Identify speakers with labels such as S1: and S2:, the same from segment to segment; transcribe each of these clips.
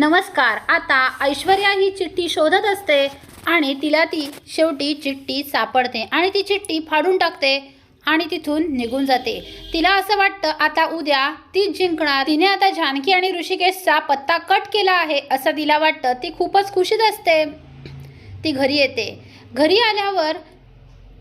S1: नमस्कार आता ऐश्वर्या ही चिठ्ठी शोधत असते आणि तिला ती शेवटी चिठ्ठी सापडते आणि ती चिठ्ठी फाडून टाकते आणि तिथून निघून जाते. तिला असं वाटतं आता उद्या तीच जिंकणार. तिने आता जानकी आणि ऋषिकेशचा पत्ता कट केला आहे असं तिला वाटतं. ती खूपच खुशीत असते. ती घरी येते. घरी आल्यावर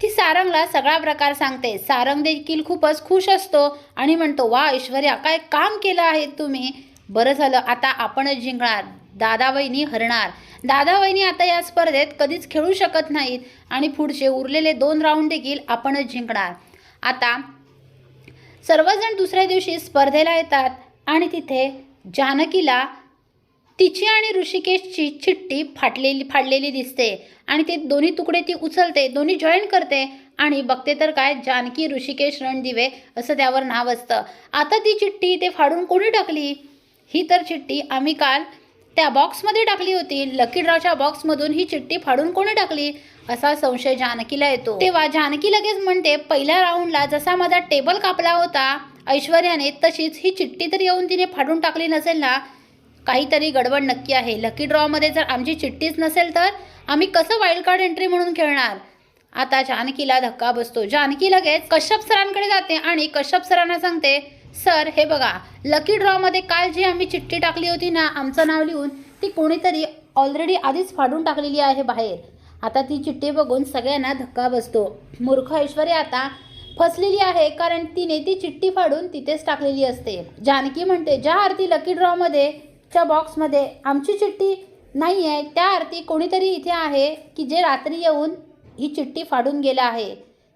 S1: ती सारंगला सगळा प्रकार सांगते. सारंग देखील खूपच खुश असतो आणि म्हणतो वा ऐश्वर्या काय काम केलं आहे तुम्ही? बरं झालं आता आपणच जिंकणार दादावहिनी हरणार. दादावहिनी आता या स्पर्धेत कधीच खेळू शकत नाहीत आणि पुढचे उरलेले दोन राऊंड देखील आपणच जिंकणार. आता सर्वजण दुसऱ्या दिवशी स्पर्धेला येतात आणि तिथे जानकीला तिची आणि ऋषिकेशची चिठ्ठी फाटलेली फाडलेली दिसते आणि ते दोन्ही तुकडे ती उचलते दोन्ही जॉईन करते आणि बघते तर काय जानकी ऋषिकेश रणदिवे असं त्यावर नाव असतं. आता ती चिठ्ठी ते फाडून कोणी टाकली? ही तर चिठ्ठी आम्ही काल त्या बॉक्समध्ये टाकली होती. लकी ड्रॉच्या बॉक्समधून ही चिठ्ठी फाडून कोणी टाकली? असा संशय जानकीला येतो. तेव्हा जानकी लगेच म्हणते पहिल्या राऊंडला जसा माझा टेबल कापला होता ऐश्वर्याने तशीच ही चिठ्ठी तर येऊन तिने फाडून टाकली नसेल ना? काहीतरी गडबड नक्की आहे. लकी ड्रॉमध्ये जर आमची चिठ्ठीच नसेल तर आम्ही कसं वाईल्ड कार्ड एंट्री म्हणून खेळणार? आता जानकीला धक्का बसतो. जानकी लगेच कश्यप सरांकडे जाते आणि कश्यप सरांना सांगते सर हे बघा लकी ड्रॉमध्ये काल जी आम्ही चिठ्ठी टाकली होती ना आमचं नाव लिहून ती कोणीतरी ऑलरेडी आधीच फाडून टाकलेली आहे बाहेर. आता ती चिठ्ठी बघून सगळ्यांना धक्का बसतो. मूर्ख ऐश्वर्या आता फसलेली आहे कारण तिने ती चिठ्ठी फाडून तिथेच टाकलेली असते. जानकी म्हणते ज्या आरती लकी ड्रॉमध्ये च्या बॉक्समध्ये आमची चिठ्ठी नाही आहे त्या आरती कोणीतरी इथे आहे की जे रात्री येऊन ही चिठ्ठी फाडून गेला आहे.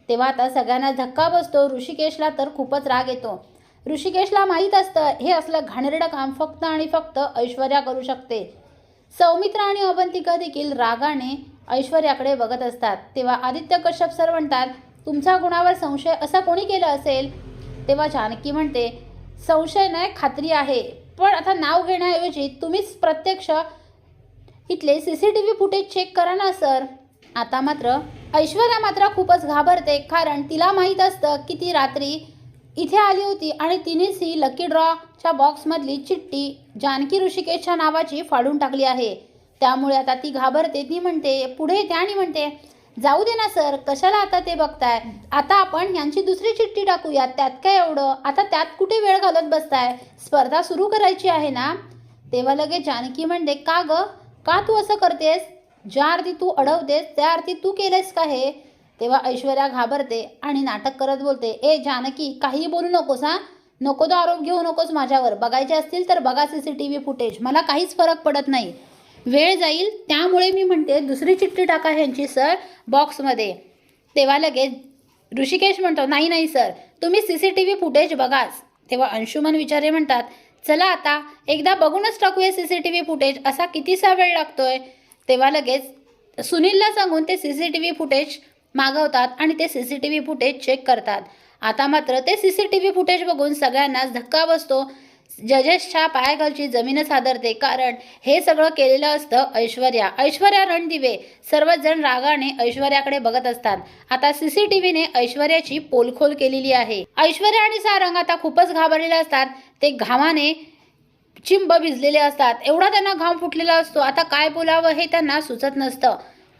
S1: तेव्हा आता सगळ्यांना धक्का बसतो. ऋषिकेशला तर खूपच राग येतो. ऋषिकेशला माहीत असतं हे असलं घाणेरडं काम फक्त आणि फक्त ऐश्वर्या करू शकते. सौमित्र आणि अवंतिका देखील रागाने ऐश्वर्याकडे बघत असतात. तेव्हा आदित्य कश्यप सर म्हणतात तुमच्या गुणावर संशय असा कोणी केला असेल? तेव्हा जानकी म्हणते संशय नाही खात्री आहे. पण आता नाव घेण्याऐवजी तुम्हीच प्रत्यक्ष इथले C C T V footage check करा ना सर. आता मात्र ऐश्वर्या मात्र खूपच घाबरते कारण तिला माहीत असतं की ती रात्री इथे आली होती आणि तिनेच ही लकी ड्रॉच्या बॉक्समधली चिठ्ठी जानकी ऋषिकेशच्या नावाची फाडून टाकली आहे. त्यामुळे आता ती घाबरते. ती म्हणते पुढे येते. आणि म्हणते जाऊ दे ना सर. कशाला आता ते बघताय? आता आपण यांची दुसरी चिठ्ठी टाकूया. त्यात काय एवढं? आता त्यात कुठे वेळ घालत बसताय? स्पर्धा सुरू करायची आहे ना? तेव्हा लगेच जानकी म्हणते का ग? का तू असं करतेस? ज्या अर्थी तू अडवतेस त्या अर्थी तू केलेस का हे? तेव्हा ऐश्वर्या घाबरते आणि नाटक करत बोलते ए जानकी काही बोलू नकोस हा. नको तो आरोप घेऊ नकोस माझ्यावर. बघायचे असतील तर बघा C C T V footage. मला काहीच फरक पडत नाही. वेळ जाईल त्यामुळे मी म्हणते दुसरी चिठ्ठी टाका ह्यांची सर बॉक्समध्ये. तेव्हा लगेच ऋषिकेश म्हणतो नाही नाही सर. तुम्ही C C T V footage बघाच. तेव्हा अंशुमन विचारे म्हणतात चला आता एकदा बघूनच टाकूया C C T V footage. असा कितीसा वेळ लागतोय? तेव्हा लगेच सुनीलला सांगून ते C C T V footage मागवतात आणि ते C C T V footage check करतात. आता मात्र ते C C T V footage बघून सगळ्यांनाच धक्का बसतो. जजेसच्या पायाखालची जमीनच हादरते कारण हे सगळं केलेलं असतं ऐश्वर्या. ऐश्वर्या रणदिवे. सर्वच जण रागाने ऐश्वर्याकडे बघत असतात. आता सी सी टी व्हीने ऐश्वर्याची पोलखोल केलेली आहे. ऐश्वर्या आणि सारंग आता खूपच घाबरलेले असतात. ते घामाने चिंब भिजलेले असतात. एवढा त्यांना घाम फुटलेला असतो. आता काय बोलावं हे त्यांना सुचत नसतं.